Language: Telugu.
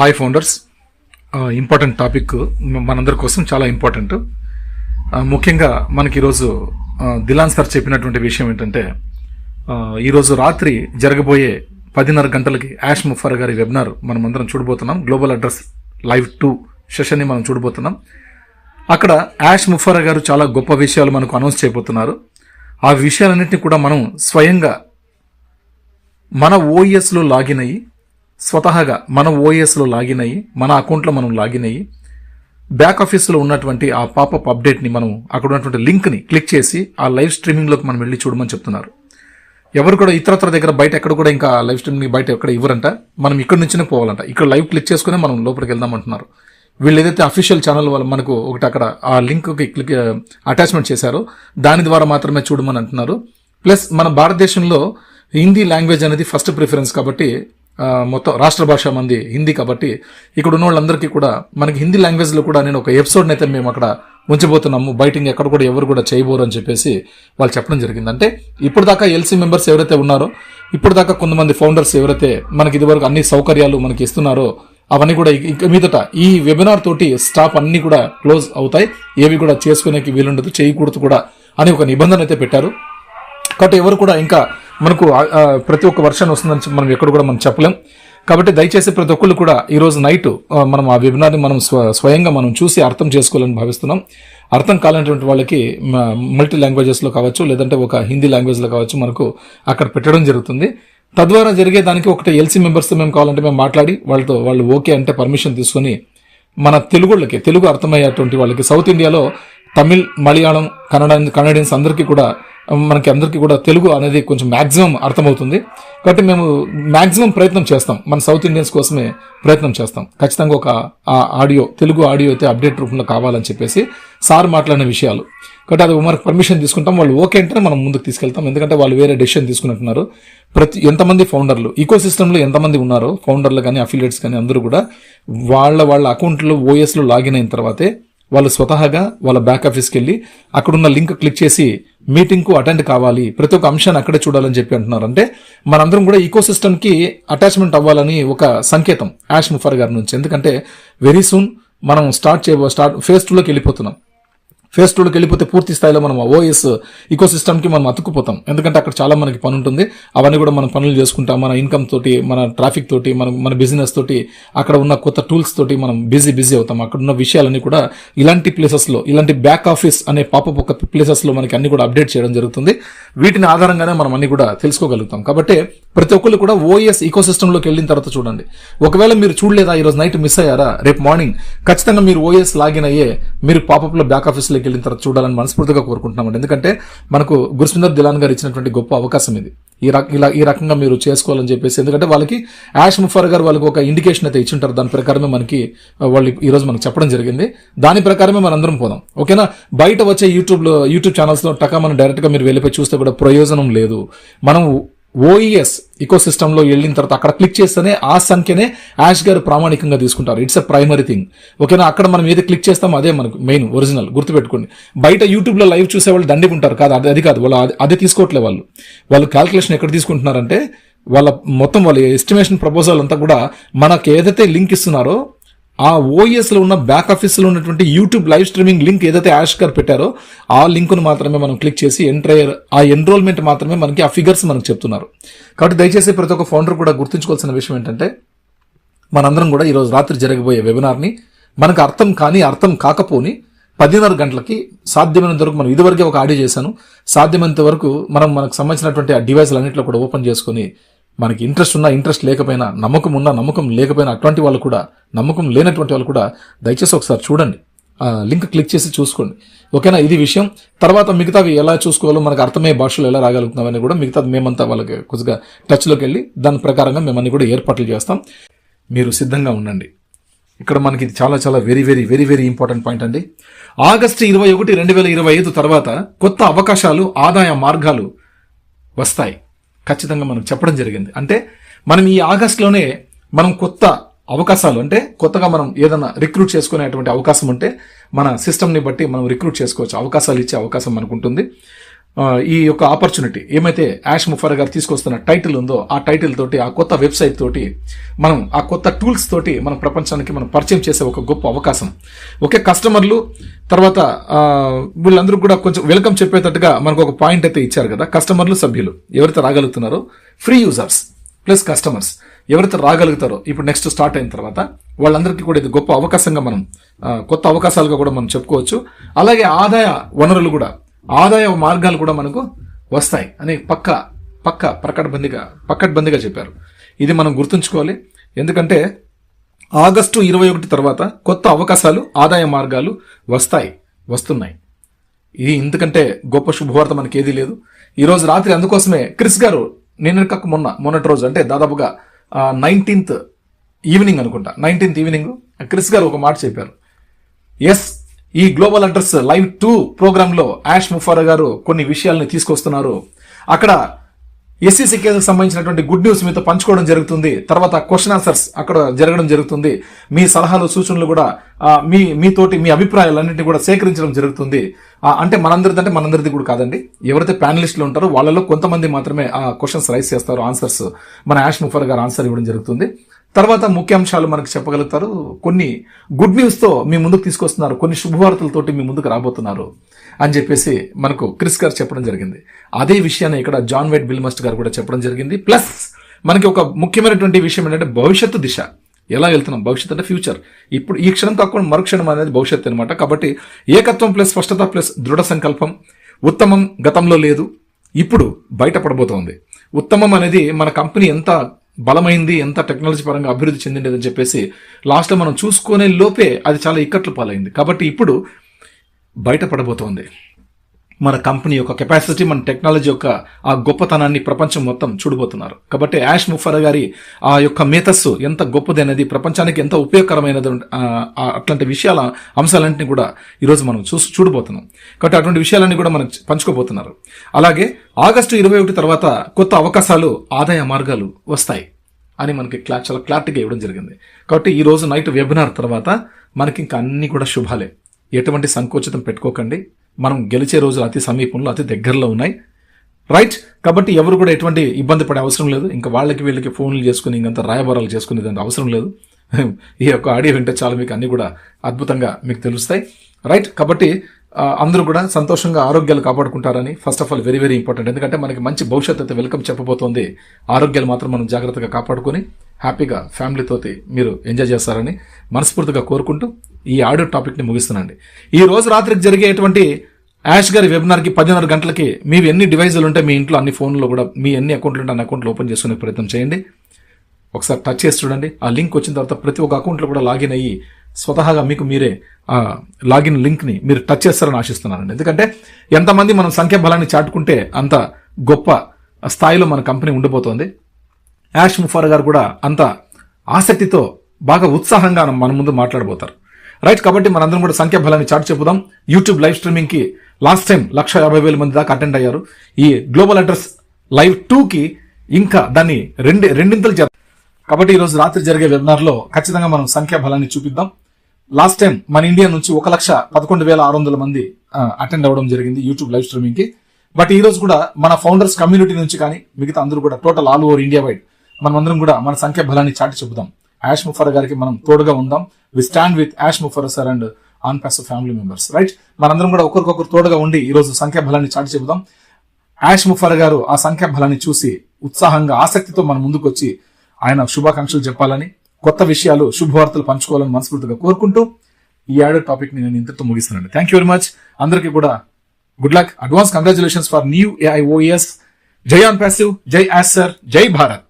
హాయ్ ఫౌండర్స్ ఇంపార్టెంట్ టాపిక్ మనందరి కోసం చాలా ఇంపార్టెంట్ ముఖ్యంగా మనకి ఈరోజు దిలాన్ సార్ చెప్పినటువంటి విషయం ఏంటంటే ఈరోజు రాత్రి జరగబోయే పదిన్నర గంటలకి యాష్ ముఫర్ గారి వెబినార్ మనం అందరం చూడబోతున్నాం గ్లోబల్ అడ్రస్ లైవ్ టూ సెషన్ని మనం చూడబోతున్నాం. అక్కడ యాష్ ముఫర్ గారు చాలా గొప్ప విషయాలు మనకు అనౌన్స్ చేయబోతున్నారు. ఆ విషయాలన్నింటినీ కూడా మనం స్వయంగా మన ఓఎస్లో లాగిన్ అయ్యి స్వతహాగా మన ఓఎస్లో లాగిన్ అయ్యి మన అకౌంట్లో మనం లాగిన్ అయ్యి బ్యాక్ ఆఫీస్లో ఉన్నటువంటి ఆ పాపప్ అప్డేట్ని మనం అక్కడ ఉన్నటువంటి లింక్ని క్లిక్ చేసి ఆ లైవ్ స్ట్రీమింగ్లోకి మనం వెళ్ళి చూడమని చెప్తున్నారు. ఎవరు కూడా ఇతరత్ర దగ్గర బయట ఎక్కడ కూడా ఇంకా లైవ్ స్ట్రీమింగ్ బయట ఎక్కడ ఇవ్వరంట. మనం ఇక్కడ నుంచినే పోవాలంట. ఇక్కడ లైవ్ క్లిక్ చేసుకునే మనం లోపలికి వెళ్దామంటున్నారు వీళ్ళు ఏదైతే అఫీషియల్ ఛానల్ వాళ్ళు మనకు ఒకటి అక్కడ ఆ లింక్కి క్లిక్ అటాచ్మెంట్ చేశారో దాని ద్వారా మాత్రమే చూడమని అంటున్నారు. ప్లస్ మన భారతదేశంలో హిందీ లాంగ్వేజ్ అనేది ఫస్ట్ ప్రిఫరెన్స్ కాబట్టి మొత్తం రాష్ట్ర భాష మంది హిందీ కాబట్టి ఇక్కడ ఉన్న వాళ్ళందరికీ కూడా మనకి హిందీ లాంగ్వేజ్లో కూడా నేను ఒక ఎపిసోడ్ని అయితే మేము అక్కడ ఉంచబోతున్నాము. బయట ఎక్కడ కూడా ఎవరు కూడా చేయబోరు అని చెప్పేసి వాళ్ళు చెప్పడం జరిగింది. అంటే ఇప్పుడు దాకా ఎల్సీ మెంబర్స్ ఎవరైతే ఉన్నారో ఇప్పుడు దాకా కొంతమంది ఫౌండర్స్ ఎవరైతే మనకి ఇదివరకు అన్ని సౌకర్యాలు మనకి ఇస్తున్నారో అవన్నీ కూడా ఇక- మీదట ఈ వెబినార్ తోటి స్టాఫ్ అన్ని కూడా క్లోజ్ అవుతాయి. ఏవి కూడా చేసుకునేకి వీలుండదు చేయకూడదు కూడా అని ఒక నిబంధన అయితే పెట్టారు. కాబట్టి ఎవరు కూడా ఇంకా మనకు ప్రతి ఒక్క వర్షన్ వస్తుందని మనం ఎక్కడ కూడా మనం చెప్పలేం. కాబట్టి దయచేసి ప్రతి ఒక్కళ్ళు కూడా ఈరోజు నైట్ మనం ఆ వెబినార్ని మనం స్వ- స్వయంగా మనం చూసి అర్థం చేసుకోవాలని భావిస్తున్నాం. అర్థం కాలేనటువంటి వాళ్ళకి మల్టీ లాంగ్వేజెస్లో కావచ్చు లేదంటే ఒక హిందీ లాంగ్వేజ్లో కావచ్చు మనకు అక్కడ పెట్టడం జరుగుతుంది. తద్వారా జరిగే దానికి ఒకటి ఎల్సీ మెంబర్స్తో మేము కావాలంటే మేము మాట్లాడి వాళ్ళతో వాళ్ళు ఓకే అంటే పర్మిషన్ తీసుకొని మన తెలుగుళ్ళకి తెలుగు అర్థమయ్యేటువంటి వాళ్ళకి సౌత్ ఇండియాలో తమిళ్ మలయాళం కన్నడ కన్నడియన్స్ అందరికీ కూడా మనకి అందరికీ కూడా తెలుగు అనేది కొంచెం మ్యాక్సిమం అర్థమవుతుంది. కాబట్టి మేము మ్యాక్సిమం ప్రయత్నం చేస్తాం. మన సౌత్ ఇండియన్స్ కోసమే ప్రయత్నం చేస్తాం. ఖచ్చితంగా ఒక ఆడియో తెలుగు ఆడియో అయితే అప్డేట్ రూపంలో కావాలని చెప్పేసి సార్ మాట్లాడిన విషయాలు. కాబట్టి అది మనకు పర్మిషన్ తీసుకుంటాం. వాళ్ళు ఓకే అంటేనే మనం ముందుకు తీసుకెళ్తాం. ఎందుకంటే వాళ్ళు వేరే డెసిషన్ తీసుకున్నట్టున్నారు. ప్రతి ఎంతమంది ఫౌండర్లు ఈకో సిస్టంలో ఎంతమంది ఉన్నారో ఫౌండర్లు కానీ అఫిలియేట్స్ కానీ అందరూ కూడా వాళ్ళ వాళ్ళ అకౌంట్లో ఓఎస్లో లాగిన్ అయిన తర్వాతే వాళ్ళు స్వతహాగా వాళ్ళ బ్యాక్ ఆఫీస్కి వెళ్ళి అక్కడున్న లింక్ క్లిక్ చేసి మీటింగ్కు అటెండ్ కావాలి. ప్రతి ఒక్క అంశాన్ని అక్కడే చూడాలని చెప్పి అంటున్నారు. అంటే మనందరం కూడా ఈకో సిస్టమ్కి అటాచ్మెంట్ అవ్వాలని ఒక సంకేతం. యాష్ ముఫర్ గారి నుంచి. ఎందుకంటే వెరీ సూన్ మనం స్టార్ట్ చేయ స్టార్ట్ ఫేజ్ టూలోకి వెళ్ళిపోతున్నాం. ఫేస్ టూలోకి వెళ్ళిపోతే పూర్తి స్థాయిలో మనం ఓఎస్ ఇకో కి మనం అతుక్కుపోతాం. ఎందుకంటే అక్కడ చాలా మనకి పని ఉంటుంది అవన్నీ కూడా మనం పనులు చేసుకుంటాం మన ఇన్కమ్ తోటి మన ట్రాఫిక్ తోటి మన మన బిజినెస్ తోటి అక్కడ ఉన్న కొత్త టూల్స్ తోటి మనం బిజీ బిజీ అవుతాం. అక్కడ ఉన్న విషయాలన్నీ కూడా ఇలాంటి ప్లేసెస్లో ఇలాంటి బ్యాక్ ఆఫీస్ అనే పాప ఒక ప్లేసెస్లో మనకి అన్ని కూడా అప్డేట్ చేయడం జరుగుతుంది. వీటిని ఆధారంగానే మనం అన్ని కూడా తెలుసుకోగలుగుతాం. కాబట్టి ప్రతి ఒక్కళ్ళు కూడా ఓఎస్ ఇకో సిస్టంలోకి వెళ్ళిన తర్వాత చూడండి. ఒకవేళ మీరు చూడలేదా ఈ రోజు నైట్ మిస్ అయ్యారా? రేపు మార్నింగ్ ఖచ్చితంగా మీరు ఓఎస్ లాగిన్ అయ్యే మీరు పాపప్లో బ్యాక్ ఆఫీస్ దగ్గరికి వెళ్ళిన తర్వాత చూడాలని మనస్ఫూర్తిగా కోరుకుంటున్నామండి. ఎందుకంటే మనకు గురుసుందర్ దిలాన్ గారు ఇచ్చినటువంటి గొప్ప అవకాశం ఇది. ఈ రక ఇలా ఈ రకంగా మీరు చేసుకోవాలని చెప్పేసి ఎందుకంటే వాళ్ళకి యాష్ ముఫర్ గారు వాళ్ళకి ఒక ఇండికేషన్ అయితే ఇచ్చింటారు. దాని ప్రకారమే మనకి వాళ్ళు ఈరోజు మనకు చెప్పడం జరిగింది. దాని ప్రకారమే మనం అందరం పోదాం. ఓకేనా? బయట వచ్చే యూట్యూబ్లో యూట్యూబ్ ఛానల్స్లో టకా మనం డైరెక్ట్గా మీరు వెళ్ళిపోయి చూస్తే కూడా ప్రయోజనం లేదు. మనం ఓఈఎస్ ఇకో లో వెళ్ళిన తర్వాత అక్కడ క్లిక్ చేస్తేనే ఆ సంఖ్యనే యాష్ గారు ప్రామాణికంగా తీసుకుంటారు. ఇట్స్ ఎ ప్రైమరీ థింగ్ ఓకేనా? అక్కడ మనం ఏది క్లిక్ చేస్తామో అదే మనకు మెయిన్ ఒరిజినల్ గుర్తుపెట్టుకోండి. బయట యూట్యూబ్లో లైవ్ చూసే వాళ్ళు దండి ఉంటారు. కాదు అది అది కాదు. వాళ్ళు అది- అది తీసుకోవట్లే వాళ్ళు. వాళ్ళు క్యాల్కులేషన్ ఎక్కడ తీసుకుంటున్నారంటే వాళ్ళ మొత్తం వాళ్ళ ఎస్టిమేషన్ ప్రపోజల్ అంతా కూడా మనకు ఏదైతే లింక్ ఇస్తున్నారో ఆ ఓఎస్లో ఉన్న బ్యాక్ ఆఫీస్లో ఉన్నటువంటి యూట్యూబ్ లైవ్ స్ట్రీమింగ్ లింక్ ఏదైతే యాష్ గారు పెట్టారో ఆ లింక్ను మాత్రమే మనం క్లిక్ చేసి ఎంటర్ ఆ ఎన్రోల్మెంట్ మాత్రమే మనకి ఆ ఫిగర్స్ మనకు చెప్తున్నారు. కాబట్టి దయచేసి ప్రతి ఒక్క ఫౌండర్ కూడా గుర్తుంచుకోవాల్సిన విషయం ఏంటంటే మనందరం కూడా ఈరోజు రాత్రి జరగబోయే వెబినార్ని మనకు అర్థం కానీ అర్థం కాకపోని పదిన్నర గంటలకి సాధ్యమైనంత వరకు మనం ఇదివరకే ఒక ఆడియో చేశాను. సాధ్యమైనంత వరకు మనం మనకు సంబంధించినటువంటి ఆ డివైస్లు అన్నింటిలో కూడా ఓపెన్ చేసుకొని మనకి ఇంట్రెస్ట్ ఉన్నా ఇంట్రెస్ట్ లేకపోయినా నమ్మకం ఉన్నా నమ్మకం లేకపోయినా అటువంటి వాళ్ళు కూడా నమ్మకం లేనటువంటి వాళ్ళు కూడా దయచేసి ఒకసారి చూడండి. ఆ లింక్ క్లిక్ చేసి చూసుకోండి. ఓకేనా? ఇది విషయం. తర్వాత మిగతావి ఎలా చూసుకోవాలో మనకు అర్థమయ్యే భాషలో ఎలా రాగలుగుతున్నామని కూడా మిగతా మేమంతా వాళ్ళకి కొద్దిగా టచ్లోకి వెళ్ళి దాని ప్రకారంగా మేమన్నీ కూడా ఏర్పాట్లు చేస్తాం. మీరు సిద్ధంగా ఉండండి. ఇక్కడ మనకి ఇది చాలా చాలా very very very very important point అండి. ఆగస్టు ఇరవై ఒకటి రెండు వేల ఇరవై ఐదు తర్వాత కొత్త అవకాశాలు ఆదాయ మార్గాలు వస్తాయి. ఖచ్చితంగా మనకు చెప్పడం జరిగింది. అంటే మనం ఈ ఆగస్టులోనే మనం కొత్త అవకాశాలు అంటే కొత్తగా మనం ఏదైనా రిక్రూట్ చేసుకునేటువంటి అవకాశం ఉంటే మన సిస్టమ్ని బట్టి మనం రిక్రూట్ చేసుకోవచ్చు. అవకాశాలు ఇచ్చే అవకాశం మనకు ఉంటుంది. ఈ యొక్క ఆపర్చునిటీ ఏమైతే యాష్ ముఫర్ గారు తీసుకొస్తున్న టైటిల్ ఉందో ఆ టైటిల్ తోటి ఆ కొత్త వెబ్సైట్ తోటి మనం ఆ కొత్త టూల్స్ తోటి మనం ప్రపంచానికి మనం పరిచయం చేసే ఒక గొప్ప అవకాశం. ఓకే కస్టమర్లు తర్వాత వీళ్ళందరూ కూడా కొంచెం వెల్కమ్ చెప్పేటట్టుగా మనకు ఒక పాయింట్ అయితే ఇచ్చారు కదా కస్టమర్లు సభ్యులు. ఎవరైతే రాగలుగుతున్నారో ఫ్రీ యూజర్స్ ప్లస్ కస్టమర్స్ ఎవరైతే రాగలుగుతారో ఇప్పుడు నెక్స్ట్ స్టార్ట్ అయిన తర్వాత వాళ్ళందరికీ కూడా ఇది గొప్ప అవకాశంగా మనం కొత్త అవకాశాలుగా కూడా మనం చెప్పుకోవచ్చు. అలాగే ఆదాయ వనరులు కూడా ఆదాయ మార్గాలు కూడా మనకు వస్తాయి అని పక్క పక్క ప్రకటబందిగా పక్కడ్బందిగా చెప్పారు. ఇది మనం గుర్తుంచుకోవాలి. ఎందుకంటే ఆగస్టు ఇరవై ఒకటి తర్వాత కొత్త అవకాశాలు ఆదాయ మార్గాలు వస్తాయి వస్తున్నాయి. ఇది ఎందుకంటే గొప్ప శుభవార్త మనకి ఏదీ లేదు. ఈరోజు రాత్రి అందుకోసమే క్రిస్ గారు నిన్న కాక మొన్న మొన్నటి రోజు అంటే దాదాపుగా నైన్టీన్త్ ఈవినింగ్ అనుకుంటా. నైన్టీన్త్ ఈవినింగ్ క్రిస్ గారు ఒక మాట చెప్పారు. ఎస్ ఈ గ్లోబల్ అడ్రస్ లైవ్ టూ ప్రోగ్రామ్లో యాష్ ముఫారా గారు కొన్ని విషయాల్ని తీసుకొస్తున్నారు. అక్కడ ఎస్సీసీ కేసుకు సంబంధించినటువంటి గుడ్ న్యూస్ మీతో పంచుకోవడం జరుగుతుంది. తర్వాత క్వశ్చన్ ఆన్సర్స్ అక్కడ జరగడం జరుగుతుంది. మీ సలహాలు సూచనలు కూడా మీ మీతోటి మీ అభిప్రాయాలన్నింటినీ కూడా సేకరించడం జరుగుతుంది. అంటే మనందరిది అంటే మనందరిది కూడా కాదండి. ఎవరైతే ప్యానలిస్టులు ఉంటారో వాళ్ళలో కొంతమంది మాత్రమే ఆ క్వశ్చన్స్ రైస్ చేస్తారు ఆన్సర్స్ మన యాష్ ముఫర్ గారు ఆన్సర్ ఇవ్వడం జరుగుతుంది. తర్వాత ముఖ్యాంశాలు మనకు చెప్పగలుగుతారు. కొన్ని గుడ్ న్యూస్తో మీ ముందుకు తీసుకొస్తున్నారు. కొన్ని శుభవార్తలతోటి మీ ముందుకు రాబోతున్నారు అని చెప్పేసి మనకు క్రిస్ గారు చెప్పడం జరిగింది. అదే విషయాన్ని ఇక్కడ జాన్ వైట్ బిల్మస్ట్ గారు కూడా చెప్పడం జరిగింది. ప్లస్ మనకి ఒక ముఖ్యమైనటువంటి విషయం ఏంటంటే భవిష్యత్తు దిశ. ఎలా వెళ్తున్నాం? భవిష్యత్తు అంటే ఫ్యూచర్. ఇప్పుడు ఈ క్షణం కాకుండా మరుక్షణం అనేది భవిష్యత్తు అనమాట కాబట్టి ఏకత్వం ప్లస్ స్పష్టత ప్లస్ దృఢ సంకల్పం ఉత్తమం గతంలో లేదు. ఇప్పుడు బయటపడబోతోంది. ఉత్తమం అనేది మన కంపెనీ ఎంత బలమైంది ఎంత టెక్నాలజీ పరంగా అభివృద్ధి చెందింది అని చెప్పేసి లాస్ట్లో మనం చూసుకునే లోపే అది చాలా ఇక్కట్లు పాలైంది. కాబట్టి ఇప్పుడు బయటపడబోతోంది. మన కంపెనీ యొక్క కెపాసిటీ మన టెక్నాలజీ యొక్క ఆ గొప్పతనాన్ని ప్రపంచం మొత్తం చూడబోతున్నారు. కాబట్టి యాష్ ముఫర్ గారి ఆ యొక్క మేధస్సు ఎంత గొప్పది అనేది ప్రపంచానికి ఎంత ఉపయోగకరమైనది అట్లాంటి విషయాల అంశాలన్నింటినీ కూడా ఈరోజు మనం చూసి చూడబోతున్నాం. కాబట్టి అటువంటి విషయాలన్నీ కూడా మనం పంచుకోబోతున్నారు. అలాగే ఆగస్టు ఇరవై ఒకటి తర్వాత కొత్త అవకాశాలు ఆదాయ మార్గాలు వస్తాయి అని మనకి క్లా చాలా క్లారిటీగా ఇవ్వడం జరిగింది. కాబట్టి ఈ రోజు నైట్ వెబినార్ తర్వాత మనకి ఇంకా అన్ని కూడా శుభాలే. ఎటువంటి సంకోచితం పెట్టుకోకండి. మనం గెలిచే రోజులు అతి సమీపంలో అతి దగ్గరలో ఉన్నాయి. రైట్ కాబట్టి ఎవరు కూడా ఎటువంటి ఇబ్బంది పడే అవసరం లేదు. ఇంకా వాళ్ళకి వీళ్ళకి ఫోన్లు చేసుకుని ఇంకంత రాయబారాలు చేసుకునేది దానికి అవసరం లేదు. ఈ యొక్క ఆడియో వింటే చాలా మీకు అన్ని కూడా అద్భుతంగా మీకు తెలుస్తాయి. రైట్ కాబట్టి అందరూ కూడా సంతోషంగా ఆరోగ్యాలు కాపాడుకుంటారని first of all very very important ఎందుకంటే మనకి మంచి భవిష్యత్తు అయితే వెల్కమ్ చెప్పబోతోంది. ఆరోగ్యాలు మాత్రం మనం జాగ్రత్తగా కాపాడుకొని హ్యాపీగా ఫ్యామిలీతోటి మీరు ఎంజాయ్ చేస్తారని మనస్ఫూర్తిగా కోరుకుంటూ ఈ ఆడియో టాపిక్ని ముగిస్తున్నాండి ఈ రోజు రాత్రికి జరిగేటువంటి యాష్ గారి వెబినార్కి పదిన్నర గంటలకి మీవి ఎన్ని డివైజులు ఉంటే మీ ఇంట్లో అన్ని ఫోన్లో కూడా మీ ఎన్ని అకౌంట్లు ఉంటే అన్ని అకౌంట్లు ఓపెన్ చేసుకునే ప్రయత్నం చేయండి. ఒకసారి టచ్ చేసి చూడండి. ఆ లింక్ వచ్చిన తర్వాత ప్రతి ఒక్క అకౌంట్లో కూడా లాగిన్ అయ్యి స్వతహాగా మీకు మీరే ఆ లాగిన్ లింక్ని మీరు టచ్ చేస్తారని ఆశిస్తున్నానండి. ఎందుకంటే ఎంతమంది మనం సంఖ్య బలాన్ని చాటుకుంటే అంత గొప్ప స్థాయిలో మన కంపెనీ ఉండిపోతుంది యాష్ ముఫార్ గారు కూడా అంత ఆసక్తితో బాగా ఉత్సాహంగా మన ముందు మాట్లాడబోతారు. రైట్ కాబట్టి మనందరం కూడా సంఖ్య బలాన్ని చాటు చెప్పుదాం. యూట్యూబ్ లైవ్ స్ట్రీమింగ్కి లాస్ట్ టైం లక్ష యాభై వేల మంది దాకా అటెండ్ అయ్యారు. ఈ గ్లోబల్ అడ్రస్ లైవ్ టూకి ఇంకా దాన్ని రెండు రెండింతలు చేద్దాం. కాబట్టి ఈ రోజు రాత్రి జరిగే వెబినార్లో ఖచ్చితంగా మనం సంఖ్యా బలాన్ని చూపిద్దాం. లాస్ట్ టైం మన ఇండియా నుంచి ఒక లక్ష పదకొండు వేల ఆరు వందల మంది అటెండ్ అవ్వడం జరిగింది యూట్యూబ్ లైవ్ స్ట్రీమింగ్కి. బట్ ఈ రోజు కూడా మన ఫౌండర్స్ కమ్యూనిటీ నుంచి కానీ మిగతా అందరూ కూడా total all over India wide మనమందరం కూడా మన సంఖ్య బలాన్ని చాటి చెబుదాం. యాష్ ముఫర్ గారికి మనం తోడుగా ఉందాం. We stand with Ash Mufareh sir and on pass family members. Right? మనందరం కూడా ఒకరికొకరు తోడుగా ఉండి ఈ రోజు బలాన్ని చాటి చెబుదాం. యాష్ ముఫర్ గారు ఆ సంఖ్యా బలాన్ని చూసి ఉత్సాహంగా ఆసక్తితో మన ముందుకు వచ్చి ఆయన శుభాకాంక్షలు చెప్పాలని కొత్త విషయాలు శుభవార్తలు పంచుకోవాలని మనస్ఫూర్తిగా కోరుకుంటూ ఈ ఏడో టాపిక్ని నేను ఇంతటితో ముగిస్తున్నాను. థ్యాంక్ యూ వెరీ మచ్ అందరికీ కూడా good luck. Advance congratulations for new AIOS జై ఆన్ ప్యాసివ్. జై యాస్ సర్. జై భారత్.